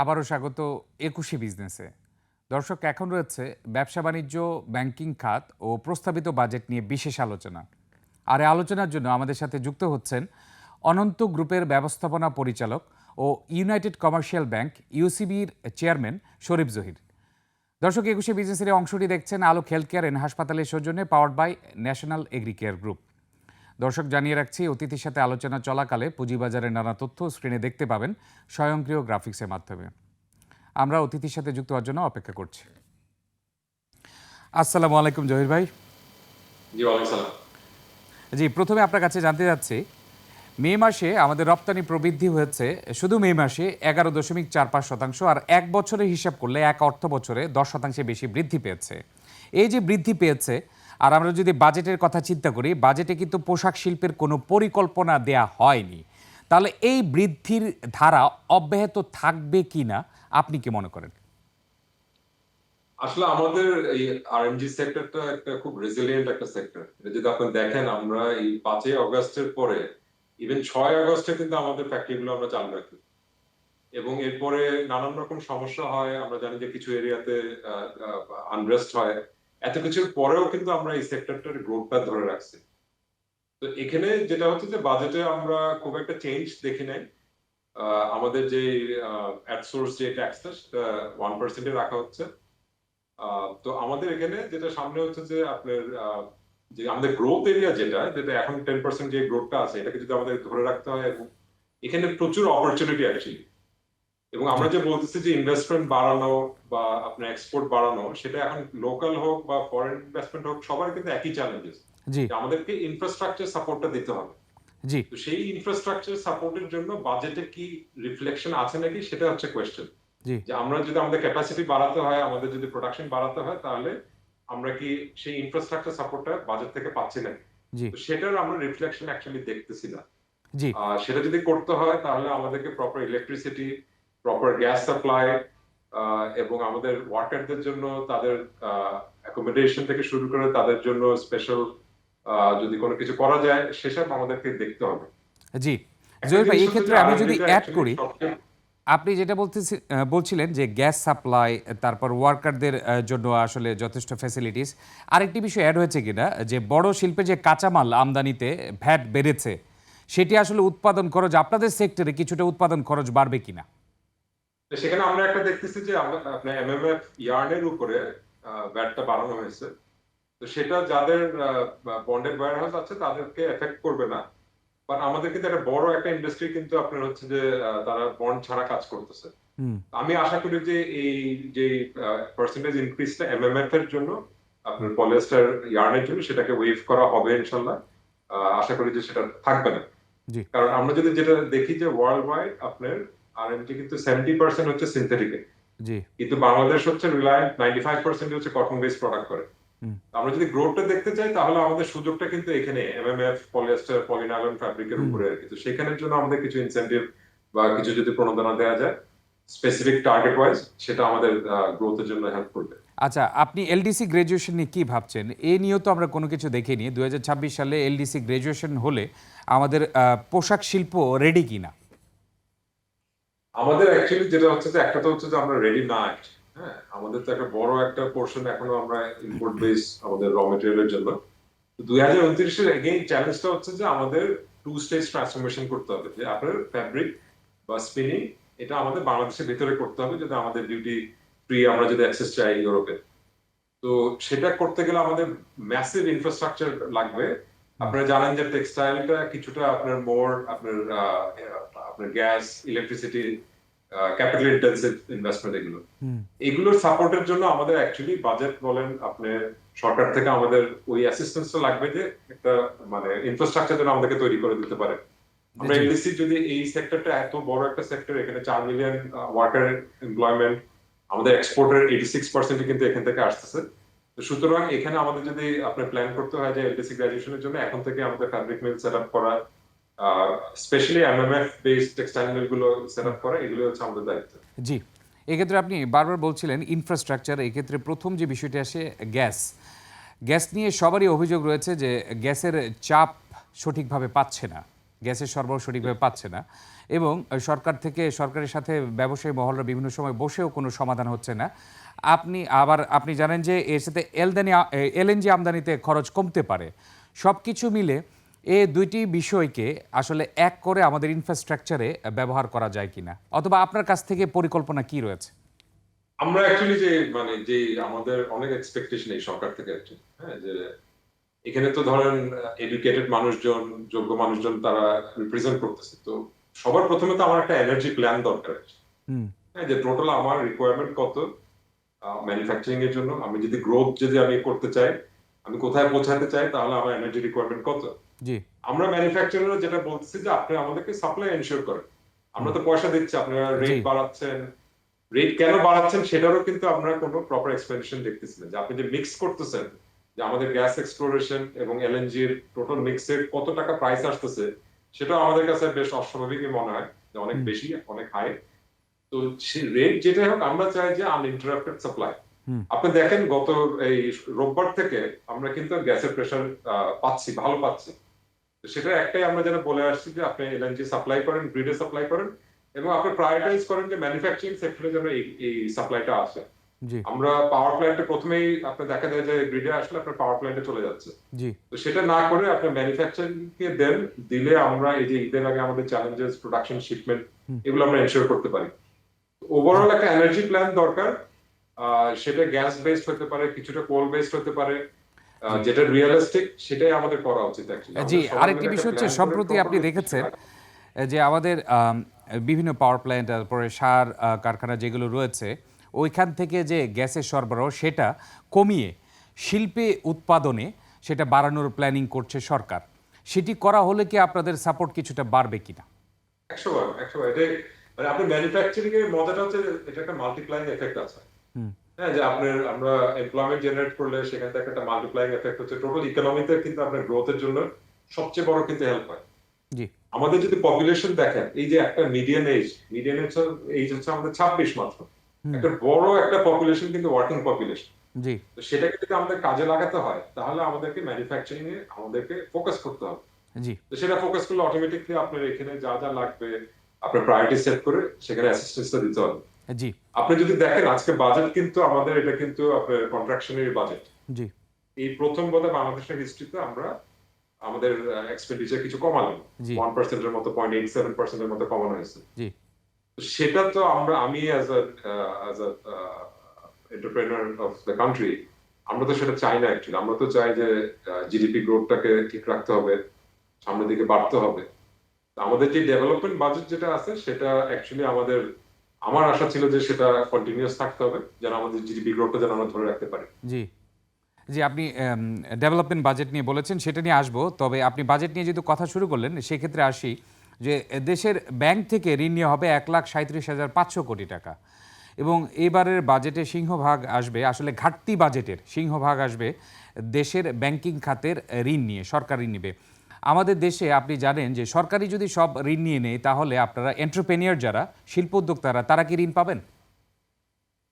আবারও স্বাগত একুশে বিজনেসে। দর্শক, এখন রয়েছে ব্যবসা বাণিজ্য, ব্যাংকিং খাত ও প্রস্তাবিত বাজেট নিয়ে বিশেষ আলোচনা। আর আলোচনার জন্য আমাদের সাথে যুক্ত হচ্ছেন অনন্ত গ্রুপের ব্যবস্থাপনা পরিচালক ও ইউনাইটেড কমার্শিয়াল ব্যাংক ইউসিবির চেয়ারম্যান শরীফ জহির। দর্শক, একুশে বিজনেসের অংশটি দেখছেন আলোক হেলথ কেয়ার এন্ড হাসপাতালের সৌজন্যে power by national agricare group. দর্শক জানিয়ে রাখছি অতিথির সাথে আলোচনা চলাকালে পুঁজিবাজারের নানা তথ্য স্ক্রিনে দেখতে পাবেন স্বয়ংক্রিয় গ্রাফিক্সের মাধ্যমে। আমরা অতিথির সাথে যুক্ত হওয়ার জন্য অপেক্ষা করছি। আসসালামু আলাইকুম জহির ভাই। জি জি প্রথমে আপনার কাছে জানতে যাচ্ছি মে মাসে আমাদের রপ্তানি প্রবৃদ্ধি হয়েছে শুধু মে মাসে এগারো দশমিক চার পাঁচ শতাংশ আর এক বছরের হিসাব করলে এক অর্থ বছরে দশ শতাংশে বেশি বৃদ্ধি পেয়েছে। এই যে বৃদ্ধি পেয়েছে আর আমরা যদি বাজেটের কথা চিন্তা করি, বাজেটে কিন্তু পোশাক শিল্পের কোনো পরিকল্পনা দেয়া হয়নি। তাহলে এই বৃদ্ধির ধারা অব্যাহত থাকবে কি না? আপনি কি মনে করেন? আসলে আমাদের এই আরএমজি সেক্টরটা একটা খুব রেজিলিয়েন্ট একটা সেক্টর যদি আপনি দেখেন, আমরা এই পাঁচই অগস্টের পরে ইভেন ছয় আগস্টে কিন্তু আমাদের ফ্যাক্টরিগুলো আমরা চালু রাখি। এবং এরপরে নানান রকম সমস্যা হয়, আমরা জানি যে কিছু এরিয়াতে আনরেস্ট হয়। এত কিছুর পরেও কিন্তু আমরা এই সেক্টরটার গ্রোথটা ধরে রাখছি। তো এখানে যেটা হচ্ছে যে বাজেটে আমরা খুব একটা চেঞ্জ দেখি নাই। আমাদের যে অ্যাডসোর্স যে ট্যাক্সটা সেটা ওয়ান পার্সেন্টে রাখা হচ্ছে। তো আমাদের এখানে যেটা সামনে হচ্ছে যে আপনার যে আমাদের গ্রোথ এরিয়া যেটা যেটা এখন টেন পার্সেন্ট যে গ্রোথটা আছে, এটাকে যদি আমাদের ধরে রাখতে হয় এবং এখানে প্রচুর অপরচুনিটি অ্যাকচুয়ালি এবং আমরা যে বলতেছি যে ইনভেস্টমেন্ট বাড়ানো বা আপনার এক্সপোর্ট বাড়ানো সেটা এখন লোকাল হোক বা ফরেন ইনভেস্টমেন্ট হোক সবার কিন্তু একই চ্যালেঞ্জেস আমাদেরকে ইনফ্রাস্ট্রাকচার সাপোর্টটা দিতে হবে। জি। তো সেই ইনফ্রাস্ট্রাকচার সাপোর্টের জন্য বাজেটে কি রিফ্লেকশন আছে নাকি সেটা হচ্ছে কোয়েশ্চেন জি। যে আমরা যদি আমাদের ক্যাপাসিটি বাড়াতে হয় আমাদের যদি প্রোডাকশন বাড়াতে হয় তাহলে আমরা কি সেই ইনফ্রাস্ট্রাকচার সাপোর্টটা বাজেট থেকে পাচ্ছি না জি। তো সেটার আমরা রিফ্লেকশন অ্যাকচুয়ালি দেখতেছি না। জি। সেটা যদি করতে হয় তাহলে আমাদেরকে proper electricity proper gas supply এবং আমাদের ওয়ার্কারদের জন্য তাদের অ্যাকোমোডেশন থেকে শুরু করে তাদের জন্য স্পেশাল যদি কোনো কিছু করা যায় সেসব আমাদেরকে দেখতে হবে। জি। জহির ভাই এই ক্ষেত্রে আমি যদি অ্যাড করি আপনি যেটা বলতেছি বলছিলেন যে গ্যাস সাপ্লাই তারপর ওয়ার্কারদের জন্য আসলে যথেষ্ট ফ্যাসিলিটিস আরেকটি বিষয় অ্যাড হয়েছে কিনা যে বড় শিল্পে যে কাঁচামাল আমদানিতে ভ্যাট বেড়েছে সেটি আসলে উৎপাদন খরচ আপনাদের সেক্টরে কিছুটা উৎপাদন খরচ বাড়বে কিনা? সেখানে আমরা একটা দেখতেছি যে আমরা- আপনার এমএমএফ ইয়ার্নের উপরে ভ্যাটটা বাড়ানো হয়েছে। তো সেটা যাদের বন্ডেড ওয়্যার হাউস আছে তাদেরকে এফেক্ট করবে না। বাট আমাদের কিন্তু একটা বড় একটা ইন্ডাস্ট্রি কিন্তু আপনার হচ্ছে যে তারা বন্ড ছাড়া কাজ করতেছে। আমি আশা করি যে এই যে পার্সেন্টেজ ইনক্রিজটা এমএমএফ এর জন্য আপনার পলিয়েস্টার ইয়ার্নের জন্য সেটাকে ওয়েভ করা হবে ইনশাল্লাহ আশা করি যে সেটা থাকবে না। কারণ আমরা যদি যেটা দেখি যে ওয়ার্ল্ড ওয়াইড আপনার আরএমজি কিন্তু সেভেন্টি পার্সেন্ট হচ্ছে সিনথেটিকে জি। কিন্তু বাংলাদেশ হচ্ছে রিলায়েন্ট নাইনটি ফাইভ পার্সেন্ট হচ্ছে কটন বেস প্রোডাক্ট করে। আমরা যদি গ্রোথটা দেখতে চাই তাহলে আমাদের সুযোগটা কিন্তু এখানে এমএমএফ পলিয়েস্টার পলিনাইলন ফ্যাব্রিকের। উপরে আর কি। তো সেখানের জন্য আমাদের কিছু ইনসেন্টিভ বা কিছু যদি প্রণোদনা দেওয়া যায় স্পেসিফিক টার্গেট ওয়াইজ সেটা আমাদের গ্রোথের জন্য হেল্প করবে। আচ্ছা আপনি এলডিসি গ্রাজুয়েশন নিয়ে কী ভাবছেন? এ নিয়েও তো আমরা কোনো কিছু দেখিনি। দুই হাজার ছাব্বিশ সালে এলডিসি গ্রাজুয়েশন হলে আমাদের পোশাক শিল্প রেডি কিনা? আমাদের অ্যাকচুয়ালি যেটা হচ্ছে যে একটা তো হচ্ছে যে আমরা রেডি না হ্যাঁ? আমাদের তো একটা বড় একটা পোর্শন এখনও আমরা ইম্পোর্ট বেস আমাদের র মেটেরিয়ালের জন্য। দুই হাজার উনত্রিশের এগেইন চ্যালেঞ্জটা হচ্ছে যে আমাদের টু স্টেজ ট্রান্সফরমেশন করতে হবে, যে আপনার ফ্যাব্রিক বা স্পিনিং এটা আমাদের বাংলাদেশের ভিতরে করতে হবে যদি আমাদের ডিউটি ফ্রি আমরা যদি অ্যাক্সেস চাই ইউরোপে। তো সেটা করতে গেলে আমাদের ম্যাসিভ ইনফ্রাস্ট্রাকচার লাগবে আপনারা জানেন যে টেক্সটাইলটা কিছুটা আপনার মোর আপনার আপনার gas electricity capital intensive investment এগুলো। এগুলোর সাপোর্টের জন্য আমাদের অ্যাকচুয়ালি বাজেট বলেন আপনি সরকার থেকে আমাদের ওই অ্যাসিস্ট্যান্সটা লাগবে যে একটা মানে ইনফ্রাস্ট্রাকচার যেন আমাদেরকে তৈরি করে দিতে পারে। আমরা। এলডিসি যদি এই সেক্টরটা এত বড় একটা সেক্টর এখানে চার মিলিয়ন ওয়ার্কার এমপ্লয়মেন্ট আমাদের এক্সপোর্টের এইটি সিক্স পার্সেন্ট কিন্তু এখান থেকে আসতেছে। সুতরাং এখানে আমাদের যদি আপনার প্ল্যান করতে হয় যে এলডিসি গ্রাজুয়েশনের জন্য, এখন থেকে আমাদের ফ্যাব্রিক মিল সেট আপ করা স্পেশালি এমএমএফ বেসড টেক্সটাইল মিলগুলো সেট আপ করা এগুলো হচ্ছে আমাদের দায়িত্ব। জি। এক্ষেত্রে আপনি বারবার বলছিলেন ইনফ্রাস্ট্রাকচার এক্ষেত্রে প্রথম যে বিষয়টি আসে গ্যাস গ্যাস নিয়ে সবারই অভিযোগ রয়েছে যে গ্যাসের চাপ সঠিকভাবে পাচ্ছে না। গ্যাসের সরবরাহ সঠিকভাবে পাচ্ছে না। এবং সরকার থেকে, সরকারের সাথে ব্যবসায়ী মহলরা বিভিন্ন সময় বসেও কোনো সমাধান হচ্ছে না। আপনি আবার আপনি জানেন যে এর সাথে এলদানি এলএনজি আমদানিতে খরচ কমতে পারে। সব কিছু মিলে এ দুইটি বিষয়কে আসলে এক করে আমাদের ইনফ্রাস্ট্রাকচারে ব্যবহার করা যায় কিনা? অথবা আপনার কাছ থেকে পরিকল্পনা কি রয়েছে? আমরা অ্যাকচুয়ালি যে মানে যে আমাদের অনেক এক্সপেকটেশন এই সরকার থেকে হ্যাঁ যে এখানে তো ধরেন এডুকেটেড মানুষজন যোগ্য মানুষজন তারা রিপ্রেজেন্ট করতেছে। তো সবার প্রথমে তো আমার একটা এনার্জি প্ল্যান দরকার আছে। হুম। হ্যাঁ যে টোটাল আমার রিকোয়ারমেন্ট কত? ম্যানুফ্যাকচারিং এর জন্য। আমি যদি গ্রোথ যদি আমি করতে চাই আমি কোথায় পৌঁছাতে চাই তাহলে আমার এনার্জি রিকোয়ারমেন্ট কত? জি। আমরা ম্যানুফ্যাকচারার যেটা বলতেছি যে আপনি আমাদেরকে সাপ্লাই এনশিওর করেন। আমরা তো পয়সা দিচ্ছি আপনারা রেট বাড়াচ্ছেন। রেট কেন বাড়াচ্ছেন সেটারও কিন্তু আমরা কোনো প্রপার এক্সপ্লেনেশন দেখতেছি না। যে আপনি যে মিক্স করতেছেন যে আমাদের গ্যাস এক্সপ্লোরেশন এবং এলএনজি এর টোটাল মিক্সের কত টাকা প্রাইস আসতেছে সেটাও আমাদের কাছে বেশ অস্বাভাবিকই মনে হয়। যে অনেক বেশি অনেক হাই তো রেট যেটাই হোক আমরা চাই যে আনইন্টারাপ্টেড সাপ্লাই আপনি দেখেন গত এই রোববার থেকে আমরা কিন্তু গ্যাসের প্রেশার পাচ্ছি ভালো পাচ্ছি। সেটা একটাই আমরা যেন বলে আসছি যে আপনি এলএনজি সাপ্লাই করেন গ্রিডে সাপ্লাই করেন এবং আপনি প্রায়োরিটাইজ করেন যে ম্যানুফ্যাকচারিং সেক্টরে যেন এই এই সাপ্লাইটা আসে। আমরা পাওয়ার প্ল্যান্টে প্রথমেই আপনি দেখা যায় যে গ্রিডে আসলে আপনার পাওয়ার প্ল্যান্টে চলে যাচ্ছে। তো সেটা না করে আপনি ম্যানুফ্যাকচারিং কে দেন দিলে আমরা এই যে ঈদের আগে আমাদের চ্যালেঞ্জেস প্রোডাকশন শিপমেন্ট এগুলো আমরা এনশিওর করতে পারি। ওভারঅল একটা এনার্জি প্ল্যান দরকার। সেটা গ্যাস বেসড হতে পারে কিছুটা কোল বেসড হতে পারে যেটা রিয়েলিস্টিক সেটাই আমাদের করা উচিত জি আরেকটি বিষয় হচ্ছে সম্প্রতি আপনি দেখেছেন যে আমাদের বিভিন্ন পাওয়ার প্ল্যান্ট তারপরে সার কারখানা যেগুলো রয়েছে ওইখান থেকে যে গ্যাসের সরবরাহ সেটা কমিয়ে শিল্পে উৎপাদনে সেটা বাড়ানোর প্ল্যানিং করছে সরকার। সেটি করা হলে কি আপনাদের সাপোর্ট কিছুটা বাড়বে কিনা? একশো বার একশো বার। এটা মানে আপনার ম্যানুফ্যাকচারিং এর মজাটা হচ্ছে এটা একটা মাল্টিপ্লাইং এফেক্ট আছে। হ্যাঁ যে আপনার আমরা এমপ্লয়মেন্ট জেনারেট করলে সেখান থেকে একটা মাল্টিপ্লাইং এফেক্ট হচ্ছে। টোটাল ইকোনমিতে কিন্তু আপনার গ্রোথের জন্য সবচেয়ে বড় কিন্তু হেল্প হয়। জি। আমাদের যদি পপুলেশন দেখেন এই যে একটা মিডিয়ান এজ মিডিয়ান এজ হচ্ছে আমাদের ছাব্বিশ মাত্র। একটা বড় একটা পপুলেশন কিন্তু ওয়ার্কিং পপুলেশন জি। তো সেটাকে যদি আমাদের কাজে লাগাতে হয় তাহলে আমাদেরকে ম্যানুফ্যাকচারিং এ আমাদেরকে ফোকাস করতে হবে। জি। তো সেটা ফোকাস করলে অটোমেটিকলি আপনার এখানে যা যা লাগবে আপনার প্রায়োরিটি সেট করে সেখানে অ্যাসিস্ট্যান্সটা দিতে হবে। জি। আপনি যদি দেখেন আজকে বাজেট কিন্তু আমাদের এটা কিন্তু আপনার কন্ট্রাকশনের বাজেট জি। এই প্রথম বোধহয় বাংলাদেশের হিস্ট্রিতে আমরা আমাদের এক্সপেন্ডিচার কিছু কমালাম। ওয়ান পার্সেন্টের মতো পয়েন্ট এইট সেভেন পার্সেন্টের মতো কমানো হয়েছে। জি। তো সেটা তো আমরা আমি as a as a entrepreneur of the country আমরা তো সেটা চাই না অ্যাকচুয়ালি আমরা তো চাই যে জিডিপি গ্রোথটাকে ঠিক রাখতে হবে সামনের দিকে বাড়তে হবে। আমাদের যে ডেভেলপমেন্ট বাজেট যেটা আছে, সেটা অ্যাকচুয়ালি আমাদের, আমার আশা ছিল যে সেটা কন্টিনিউয়াস থাকতে হবে, যেন আমাদের জিডিপি গ্রোথটা যেন আমরা ধরে রাখতে পারি। জি। জি, আপনি ডেভেলপমেন্ট বাজেট নিয়ে বলেছেন, সেটা নিয়ে আসব, তবে আপনি বাজেট নিয়ে যেহেতু কথা শুরু করলেন, সেক্ষেত্রে আসি যে, দেশের ব্যাংক থেকে ঋণ নেওয়া হবে এক লাখ সাঁত্রিশ হাজার পাঁচশো কোটি টাকা। এবং এবারের বাজেটে সিংহভাগ আসবে, আসলে ঘাটতি বাজেটের সিংহভাগ আসবে দেশের ব্যাংকিং খাতের ঋণ নিয়ে, সরকার ঋণ নেবে। আমাদের দেশে আপনি জানেন যে সরকারি যদি সব ঋণ নিয়ে নেয় তাহলে আপনারা এন্টারপ্রেনিয়র যারা শিল্প উদ্যোক্তারা তারা কি ঋণ পাবেন?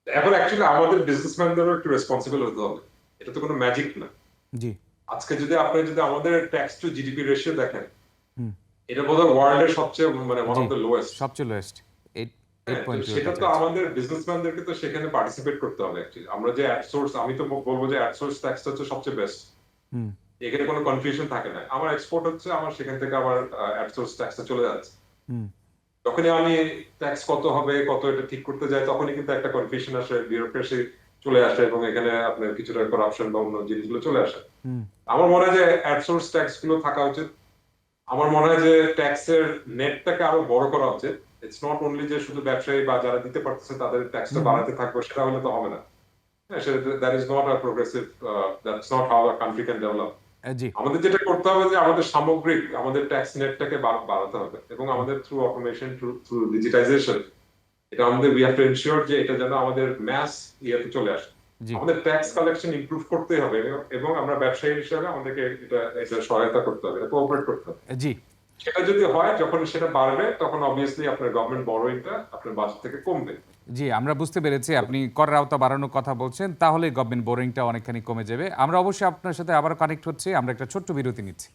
এখন অ্যাকচুয়ালি আমাদের বিজনেসম্যানদেরও একটু রেসপন্সিবল হতে হবে। এটা তো কোনো ম্যাজিক না। জি। আজকে যদি আপনি যদি আমাদের ট্যাক্স টু জিডিপি রেশিও দেখেন হুম। এটা বোধহয় ওয়ার্ল্ডের সবচেয়ে মানে ওয়ান অফ দ্য লোয়েস্ট সবচেয়ে লোয়েস্ট হ্যাঁ, সেটা তো আমাদের বিজনেসম্যানদেরকে তো সেখানে পার্টিসিপেট করতে হবে অ্যাকচুয়ালি আমরা যে অ্যাডসোর্স আমি তো বলব যে অ্যাডসোর্স ট্যাক্সটা হচ্ছে সবচেয়ে বেস্ট হুম। এখানে কোনো কনফিউশন থাকে না। আমার এক্সপোর্ট হচ্ছে আমার সেখান থেকে আমার অ্যাডসোর্স ট্যাক্সটা চলে যাচ্ছে। যখনই আমি ট্যাক্স কত হবে কত এটা ঠিক করতে যাই তখনই কিন্তু একটা কনফিউশন আসে বিউরোক্রেসি চলে আসে এবং এখানে আপনার কিছুটা করাপশন বা অন্য জিনিসগুলো চলে আসে। আমার মনে হয় যে অ্যাডসোর্স ট্যাক্সগুলো থাকা উচিত। আমার মনে হয় যে ট্যাক্সের নেটটাকে আরও বড় করা উচিত। ইটস নট অনলি যে শুধু ব্যবসায়ী বা যারা দিতে পারতেছে তাদের ট্যাক্সটা। বাড়াতে থাকবে সেটা হলে তো হবে না। হ্যাঁ সেটা that is not a progressive that's not how a country can develop আমাদের যেটা করতে হবে যে আমাদের সামগ্রিক আমাদের ট্যাক্স নেটটাকে বাড়াতে হবে এবং আমাদের থ্রু অটোমেশন থ্রু ডিজিটাইজেশন এটা আমাদের উই হ্যাভ টু এনশিওর যে এটা যেন আমাদের ম্যাস ইয়েতে চলে আসে। আমাদের ট্যাক্স কালেকশন ইমপ্রুভ করতেই হবে এবং আমরা ব্যবসায়ী হিসেবে আমাদেরকে এটা এটা সহায়তা করতে হবে এটা কোঅপারেট করতে হবে। জি। সেটা যদি হয় যখন সেটা বাড়বে তখন অবভিয়াসলি আপনার গভর্নমেন্ট বড়োইংটা আপনার বাজেট থেকে কমবে। জি, আমরা বুঝতে পেরেছি। আপনি করের আওতা বাড়ানোর কথা বলছেন তাহলে গভর্নমেন্ট বোরিংটা অনেকখানি কমে যাবে। আমরা অবশ্যই আপনার সাথে আবার কানেক্ট হচ্ছি, আমরা একটা ছোট্ট বিরতি নিচ্ছি।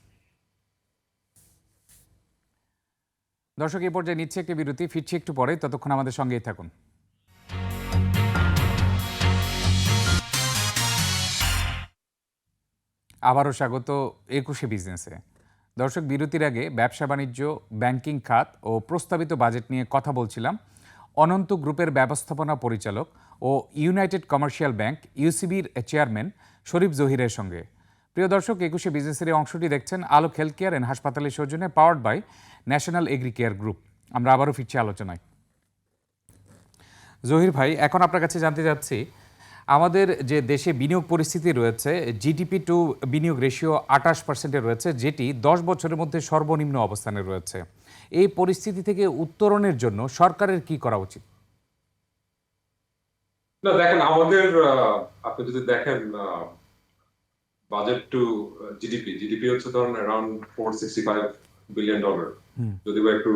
দর্শক, এই পর্যায়ে নিচ্ছে একটি বিরতি, ফিরছি একটু পরে, ততক্ষণ আমাদের সঙ্গেই থাকুন। আবারও স্বাগত একুশে বিজনেসে দর্শক, বিরতির আগে ব্যবসা বাণিজ্য ব্যাংকিং খাত ও প্রস্তাবিত বাজেট নিয়ে কথা বলছিলাম। অনন্ত গ্রুপের ব্যবস্থাপনা পরিচালক ও ইউনাইটেড কমার্শিয়াল ব্যাংক, ইউসিবির চেয়ারম্যান শরীফ জহিরের সঙ্গে। প্রিয় দর্শক, একুশে বিজনেসের এই অংশটি দেখছেন আলোক হেলথ কেয়ার অ্যান্ড হাসপাতালের সৌজন্যে powered by national agri care group. আমরা আবারও ফিরছি আলোচনায়। জহির ভাই, এখন আপনার কাছে জানতে চাচ্ছি, আমাদের যে দেশে বিনিয়োগ পরিস্থিতি রয়েছে, জিডিপি টু বিনিয়োগ রেশিও আঠাশ পার্সেন্টে রয়েছে, যেটি দশ বছরের মধ্যে সর্বনিম্ন অবস্থানে রয়েছে। এই পরিস্থিতি থেকে উত্তরণের জন্য সরকারের কি করা উচিত না দেখেন আমাদের আপনি যদি দেখেন বাজেট টু জিডিপি জিডিপি হচ্ছে ধরুন around four sixty five billion dollar. যদি বা একটু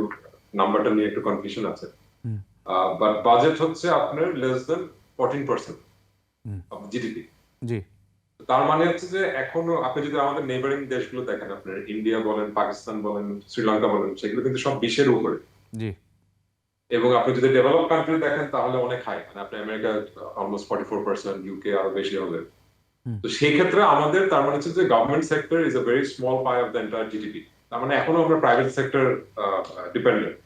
নাম্বারটা নিয়ে একটু কনফিউশন আছে। বাট বাজেট হচ্ছে আপনার less than fourteen percent. GDP জি তার মানে হচ্ছে যে এখনও আপনি যদি আমাদের নেবারিং দেশগুলো দেখেন আপনার ইন্ডিয়া বলেন পাকিস্তান বলেন শ্রীলঙ্কা বলেন সেগুলো কিন্তু সব বিশের উপরে। জি। এবং আপনি যদি ডেভেলপ কান্ট্রি দেখেন তাহলে অনেক হাই মানে আপনি America almost forty four percent UK আরও বেশি হবে। তো সেই ক্ষেত্রে আমাদের তার মানে হচ্ছে যে government sector is a very small pie of the entire GDP তার মানে এখনও আমরা প্রাইভেট সেক্টর ডিপেন্ডেন্ট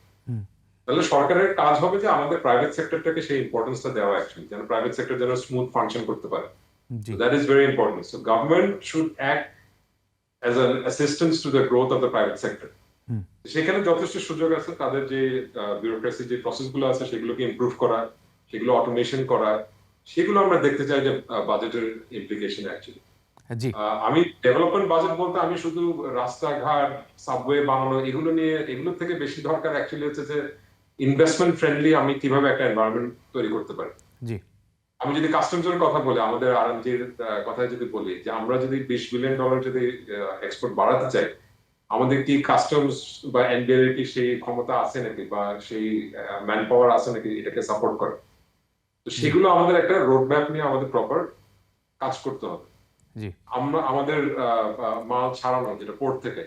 তাহলে সরকারের কাজ হবে যে আমাদের প্রাইভেট সেক্টরটাকে সেই ইম্পর্টেন্সটা দেওয়া অ্যাকচুয়ালি যেন প্রাইভেট সেক্টর যেন স্মুথ ফাংশন করতে পারে। So that is very important. So government should act as an assistance to the growth of the private sector. সেখানে যথেষ্ট সুযোগ আছে তাদের যে বিউরোক্রেসি যে প্রসেসগুলো আছে সেগুলোকে ইমপ্রুভ করা সেগুলো অটোমেশন করা সেগুলো আমরা দেখতে চাই যে বাজেটের ইমপ্লিকেশন অ্যাকচুয়ালি আমি ডেভেলপমেন্ট বাজেট বলতে আমি শুধু রাস্তাঘাট সাবওয়ে বানানো এগুলো নিয়ে এগুলো থেকে বেশি দরকার অ্যাকচুয়ালি হচ্ছে যে ইনভেস্টমেন্ট ফ্রেন্ডলি আমি কীভাবে একটা এনভায়রনমেন্ট তৈরি করতে পারি। জি। আমি যদি কাস্টমসের কথা বলি আমাদের আরএমজির কথায় যদি বলি যে আমরা যদি বিশ বিলিয়ন ডলার যদি এক্সপোর্ট বাড়াতে চাই আমাদের কি কাস্টমস বা এনবিআর কি সেই ক্ষমতা আছে নাকি? বা সেই ম্যান পাওয়ার আছে নাকি? এটাকে সাপোর্ট করে। তো সেগুলো আমাদের একটা রোড ম্যাপ নিয়ে আমাদের প্রপার কাজ করতে হবে। জি। আমরা আমাদের মাল ছাড়ানো যেটা পোর্ট থেকে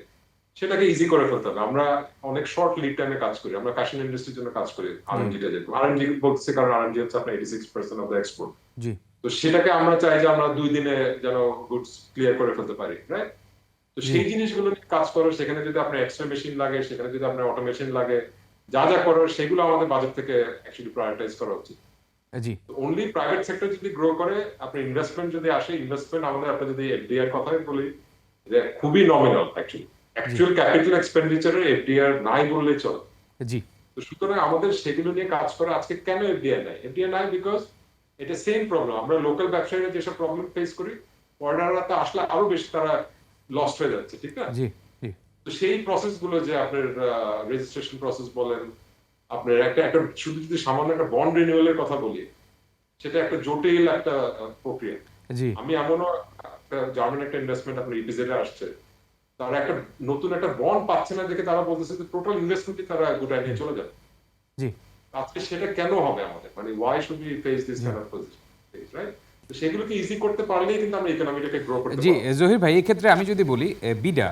সেটাকে ইজি করে ফেলতে হবে। আমরা অনেক শর্ট লিড টাইমে কাজ করি। আমরা ফ্যাশন ইন্ডাস্ট্রির জন্য কাজ করি। আরএমজিটা যেরকম। আরএমজি বলছে কারণ আরএমজি হচ্ছে আপনার eighty six percent of the export জি। তো সেটাকে আমরা চাই যে আমরা দুই দিনে যেন গুডস ক্লিয়ার করে ফেলতে পারি রাইট তো সেই জিনিসগুলো নিয়ে কাজ করো সেখানে যদি আপনার এক্সট্রা মেশিন লাগে সেখানে যদি আপনার অটোমেশন লাগে যা যা করো সেগুলো আমাদের বাজেট থেকে অ্যাকচুয়ালি প্রায়োরিটাইজ করা উচিত। জি। অনলি প্রাইভেট সেক্টর যদি গ্রো করে আপনার ইনভেস্টমেন্ট যদি আসে ইনভেস্টমেন্ট আমাদের আপনি যদি এফডিআর কথাই বলি যে খুবই নমিনাল অ্যাকচুয়ালি অ্যাকচুয়াল ক্যাপিটাল এক্সপেন্ডিচারে এফডিআর নাই বললেই চলে। জি। তো সুতরাং আমাদের সেগুলো নিয়ে কাজ করা আজকে কেন এফডিআই নাই? এফডিআই নাই বিকজ এটা সেম প্রবলেম আমরা লোকাল ব্যবসায়ীরা যেসব প্রবলেম ফেস করি অর্ডাররা তো আসলে আরও বেশি তারা লস্ট হয়ে যাচ্ছে ঠিক না? জি জি। তো সেই প্রসেসগুলো যে আপনার রেজিস্ট্রেশন প্রসেস বলেন আপনার একটা একটা শুধু যদি সামান্য একটা বন্ড রিনিউয়ালের কথা বলি সেটা একটা জটিল একটা প্রক্রিয়া। জি। আমি এমনও একটা জার্মান একটা ইনভেস্টমেন্ট আপনার ইপিজেডে আসছে। তারা একটা নতুন একটা বন্ড পাচ্ছে না দেখে তারা বলতেছে যে টোটাল ইনভেস্টমেন্টই তারা গোটায় নিয়ে চলে যাবে। জি। আজকে সেটা কেন হবে আমাদের? মানে why should be face this kind of position right সেগুলোকে ইজি করতে পারলেই কিন্তু আমরা ইকোনমিটাকে গ্রো করতে জি জহির ভাই এই ক্ষেত্রে আমি যদি বলি বিডা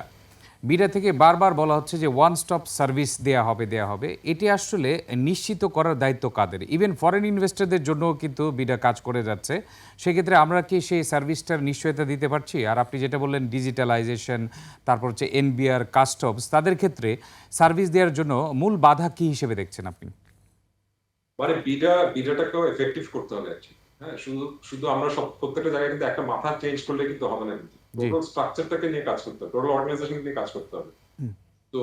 বিডা থেকে বারবার বলা হচ্ছে যে ওয়ান স্টপ সার্ভিস দেয়া হবে দেয়া হবে। এটি আসলে নিশ্চিত করার দায়িত্ব কাদের? ইভেন ফরেন ইনভেস্টরদের জন্য কিন্তু বিডা কাজ করে যাচ্ছে। সেক্ষেত্রে আমরা কি সেই সার্ভিসটার নিশ্চয়তা দিতে পারছি? আর আপনি যেটা বললেন ডিজিটালাইজেশন তারপর হচ্ছে এনবিআর কাস্টমস তাদের ক্ষেত্রে সার্ভিস দেওয়ার জন্য মূল বাধা কি হিসেবে দেখছেন আপনি? মানে বিডা, বিডাটাকেও এফেক্টিভ করতে হবে হ্যাঁ শুধু শুধু আমরা সব প্রত্যেকটা জায়গায় কিন্তু একটা মাথা চেঞ্জ করলে কিন্তু হবে না টোটাল স্ট্রাকচারটাকে নিয়ে কাজ করতে হবে টোটাল অর্গানাইজেশন নিয়ে কাজ করতে হবে। তো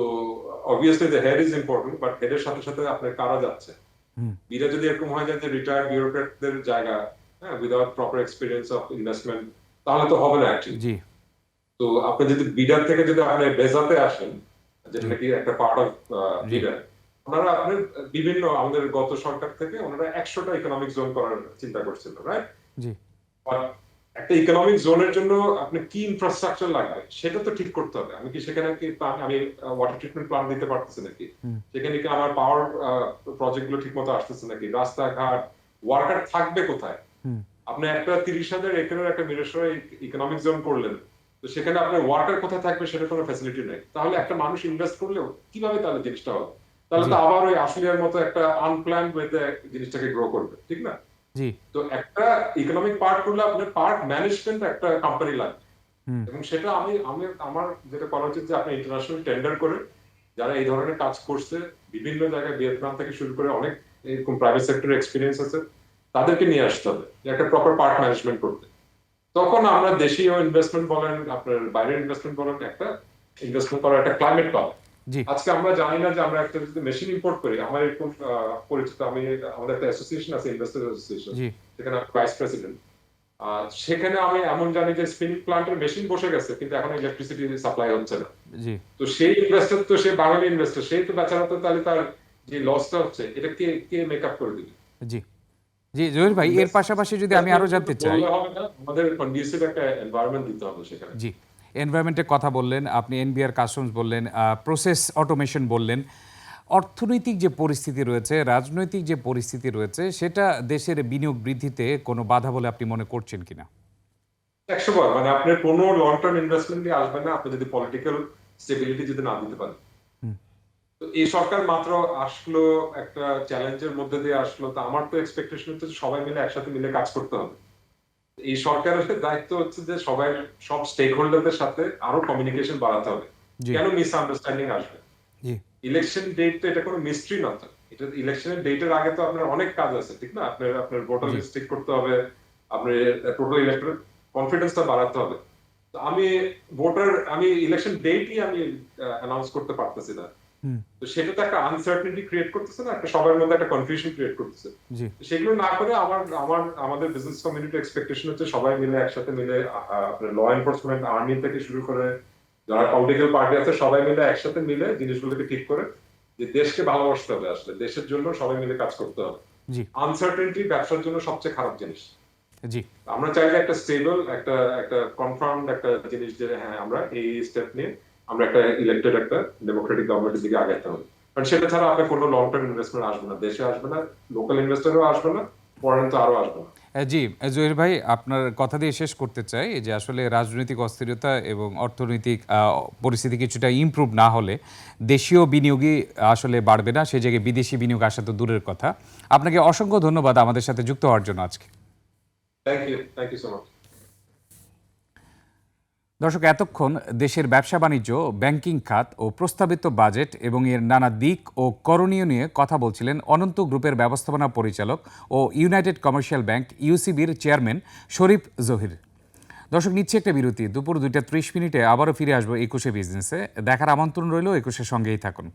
obviously the head is important but হেডের সাথে সাথে আপনার কারা যাচ্ছে। বিডা যদি এরকম হয় যায় যে রিটায়ার্ড বিউরোক্রেটদের জায়গা হ্যাঁ without proper experience of investment তাহলে তো হবে না অ্যাকচুয়ালি তো আপনি যদি বিডার থেকে যদি আপনি বেজাতে আসেন যেটা নাকি একটা পার্ট অফ। বিডার ওনারা আপনার বিভিন্ন আমাদের গত সরকার থেকে ওনারা একশোটা ইকোনমিক জোন করার চিন্তা করছিল রাইট জি। একটা ইকোনমিক জোনের জন্য আপনি কি ইনফ্রাস্ট্রাকচার লাগবে সেটা তো ঠিক করতে হবে। আমি কি সেখানে কি আমি ওয়াটার ট্রিটমেন্ট প্ল্যান দিতে পারতেছি নাকি? সেখানে কি আমার পাওয়ার প্রজেক্টগুলো ঠিক মতো আসতেছে নাকি? রাস্তাঘাট ওয়ার্কার থাকবে কোথায়? আপনি একটা তিরিশ হাজার একরের একটা মিরেশ্বরে ইকোনমিক জোন করলেন তো সেখানে আপনার ওয়ার্কার কোথায় থাকবে সেটা কোনো ফ্যাসিলিটি নেই। তাহলে একটা মানুষ ইনভেস্ট করলেও কীভাবে তাহলে জিনিসটা হবে? তাহলে তো আবার ওই আশুলিয়ার মতো একটা আনপ্ল্যান ওয়েতে জিনিসটাকে গ্রো করবে ঠিক না? জি। তো একটা ইকোনমিক পার্ট করলে আপনার পার্ট ম্যানেজমেন্ট একটা কোম্পানি লাগবে এবং সেটা আমি আমি আমার যেটা করা উচিত যে আপনি ইন্টারন্যাশনাল টেন্ডার করে যারা এই ধরনের কাজ করছে বিভিন্ন জায়গায় ভিয়েতনাম থেকে শুরু করে অনেক এরকম প্রাইভেট সেক্টর এক্সপিরিয়েন্স আছে তাদেরকে নিয়ে আসতে হবে যে একটা প্রপার পার্ট ম্যানেজমেন্ট করতে। তখন আমরা দেশীয় ইনভেস্টমেন্ট বলেন আপনার বাইরের ইনভেস্টমেন্ট বলেন একটা ইনভেস্টমেন্ট করার একটা ক্লাইমেট পাবে। আজকে আমরা জানি না যে আমরা একটা যদি মেশিন ইম্পোর্ট করি আমার এরকম পরিচিত আমি আমাদের একটা অ্যাসোসিয়েশন আছে ইনভেস্টার অ্যাসোসিয়েশন জি। সেখানে ভাইস প্রেসিডেন্ট সেখানে আমি এমন জানি যে স্পিনিং প্লান্টের মেশিন বসে গেছে কিন্তু এখন ইলেকট্রিসিটি সাপ্লাই হচ্ছে না। জি। তো সেই ইনভেস্টর তো সে বাঙালি ইনভেস্টর সেই তো বেচারা তো তাহলে তার যে লসটা হচ্ছে এটা কে কে মেক আপ করে দিবে? জি। জি জহির ভাই এর পাশাপাশি যদি আমি আরও জানতে চাই। আমাদের কন্ডিউসিভ একটা এনভায়রনমেন্ট দিতে হবে সেখানে। জি। এনভায়রনমেন্টের কথা বললেন আপনি এনবিআর কাস্টমস বললেন প্রসেস অটোমেশন বললেন। অর্থনৈতিক যে পরিস্থিতি রয়েছে রাজনৈতিক যে পরিস্থিতি রয়েছে সেটা দেশের বিনিয়োগ বৃদ্ধিতে কোনো বাধা বলে আপনি মনে করছেন কিনা? একশো বার মানে কোনো লং টার্ম ইনভেস্টমেন্ট নিয়ে আসবেন না আপনি যদি পলিটিক্যাল স্টেবিলিটি যদি না দিতে পারেন। তো এই সরকার মাত্র আসলো একটা চ্যালেঞ্জের মধ্যে দিয়ে আসলো তো আমার তো এক্সপেকটেশন হচ্ছে সবাই মিলে একসাথে মিলে কাজ করতে হবে। এই সরকারের দায়িত্ব হচ্ছে যে সবাই সব স্টেক হোল্ডারদের সাথে আরও কমিউনিকেশন বাড়াতে হবে। কেন মিস আন্ডারস্ট্যান্ডিং আসবে ইলেকশন ডেট তো এটা কোনো মিস্ট্রি না তো। এটা ইলেকশনের ডেটের আগে তো আপনার অনেক কাজ আছে ঠিক না? আপনার আপনার ভোটার। লিস্ট ঠিক করতে হবে আপনার টোটাল ইলেকট্রাল কনফিডেন্সটা বাড়াতে হবে। তো আমি ভোটার আমি ইলেকশন ডেটই আমি অ্যানাউন্স করতে পারতেছি না। তো সেটা তো একটা আনসার্টেনিটি ক্রিয়েট করতেছে না একটা সবার মধ্যে একটা কনফিউশন ক্রিয়েট করতেছে। সেগুলো না করে আমার আমার আমাদের বিজনেস কমিউনিটি এক্সপেকটেশন হচ্ছে সবাই মিলে একসাথে মিলে আপনার ল এনফোর্সমেন্ট আর্মি থেকে শুরু করে যারা পলিটিক্যাল পার্টি আছে সবাই মিলে একসাথে মিলে জিনিসগুলোকে ঠিক করে যে দেশকে ভালোবাসতে হবে আসলে। দেশের জন্য সবাই মিলে কাজ করতে হবে। আনসার্টেনিটি ব্যবসার জন্য সবচেয়ে খারাপ জিনিস। জি। আমরা চাইলে একটা স্টেবল একটা একটা কনফার্ম একটা জিনিস যে হ্যাঁ আমরা এই স্টেপ নিয়ে আমরা একটা ইলেক্টেড একটা ডেমোক্রেটিক গভর্নমেন্টের দিকে আগাতে হবে। কারণ সেটা ছাড়া আপনার কোনো লং টার্ম ইনভেস্টমেন্ট আসবে না। দেশে আসবে না লোকাল ইনভেস্টরও আসবে না ফরেন তো আরও আসবে না। জি জহির ভাই আপনার কথা দিয়ে শেষ করতে চাই যে আসলে রাজনৈতিক অস্থিরতা এবং অর্থনৈতিক পরিস্থিতি কিছুটা ইমপ্রুভ না হলে দেশীয় বিনিয়োগই আসলে বাড়বে না সে জায়গায় বিদেশি বিনিয়োগ আসা তো দূরের কথা। আপনাকে অসংখ্য ধন্যবাদ আমাদের সাথে যুক্ত হওয়ার জন্য আজকে। Thank you thank you so much দর্শক, এতক্ষণ দেশের ব্যবসা বাণিজ্য, ব্যাংকিং খাত ও প্রস্তাবিত বাজেট এবং এর নানা দিক ও করণীয় নিয়ে কথা বলছিলেন অনন্ত গ্রুপের ব্যবস্থাপনা পরিচালক ও ইউনাইটেড কমার্শিয়াল ব্যাংক ইউসিবির চেয়ারম্যান শরীফ জহির। দর্শক, নিচ্ছে একটা বিরতি। দুপুর দুইটা ত্রিশ মিনিটে আবারও ফিরে আসব একুশে বিজনেসে। দেখার আমন্ত্রণ রইল একুশের সঙ্গেই থাকুন।